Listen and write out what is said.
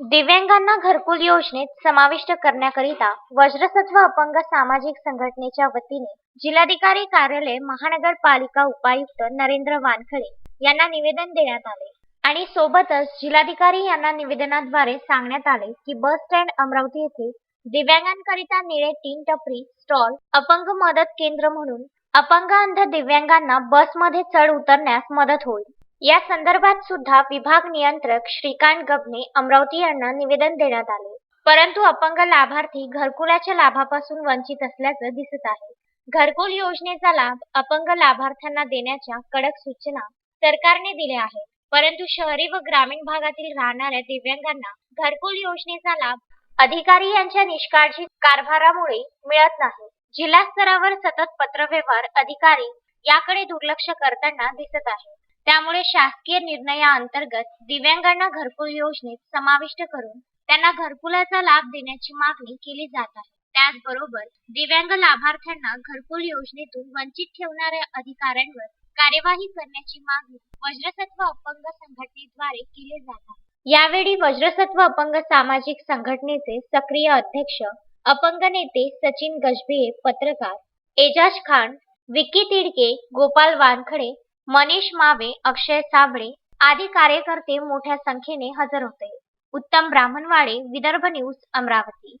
दिव्यांगांना घरकुल योजनेत समाविष्ट करण्याकरिता वज्रसत्व अपंग सामाजिक संघटनेच्या वतीने जिल्हाधिकारी कार्यालय महानगरपालिका उपायुक्त नरेंद्र वानखडे यांना निवेदन देण्यात आले. आणि सोबतच जिल्हाधिकारी यांना निवेदनाद्वारे सांगण्यात आले की बस स्टँड अमरावती येथे दिव्यांगांकरिता निळे तीन टपरी स्टॉल अपंग मदत केंद्र म्हणून अपंग अंध दिव्यांगांना बसमध्ये चढ उतरण्यास मदत होईल. या संदर्भात सुद्धा विभाग नियंत्रक श्रीकांत गबने अमरावती यांना निवेदन देण्यात आले. परंतु अपंग लाभार्थी घरकुलाच्या लाभापासून वंचित असल्याचं दिसत आहे. घरकुल योजनेचा लाभ अपंग लाभार्थ्यांना देण्याच्या कडक सूचना सरकारने दिल्या आहेत. परंतु शहरी व ग्रामीण भागातील राहणाऱ्या दिव्यांगांना घरकुल योजनेचा लाभ अधिकारी यांच्या निष्काळजी कारभारामुळे मिळत नाही. जिल्हा स्तरावर सतत पत्रव्यवहार अधिकारी याकडे दुर्लक्ष करताना दिसत आहे. त्यामुळे शासकीय निर्णयाअंतर्गत दिव्यांगांना घरकुल योजनेत समाविष्ट करून त्यांना घरकुलाचा लाभ देण्याची मागणी केली जात आहे. त्याचबरोबर दिव्यांग लाभार्थ्यांना घरकुल योजनेतून वंचित ठेवणाऱ्या अधिकाऱ्यांवर कार्यवाही करण्याची मागणी वज्रसत्व अपंग संघटनेद्वारे केली जात आहे. यावेळी वज्रसत्व अपंग सामाजिक संघटनेचे सक्रिय अध्यक्ष अपंग नेते सचिन गजभिये पत्रकार एजाज खान विक्की तिडके गोपाल वानखडे मनीष मावे अक्षय साबळे आदी कार्यकर्ते मोठ्या संख्येने हजर होते. उत्तम ब्राह्मणवाडे विदर्भ न्यूज अमरावती.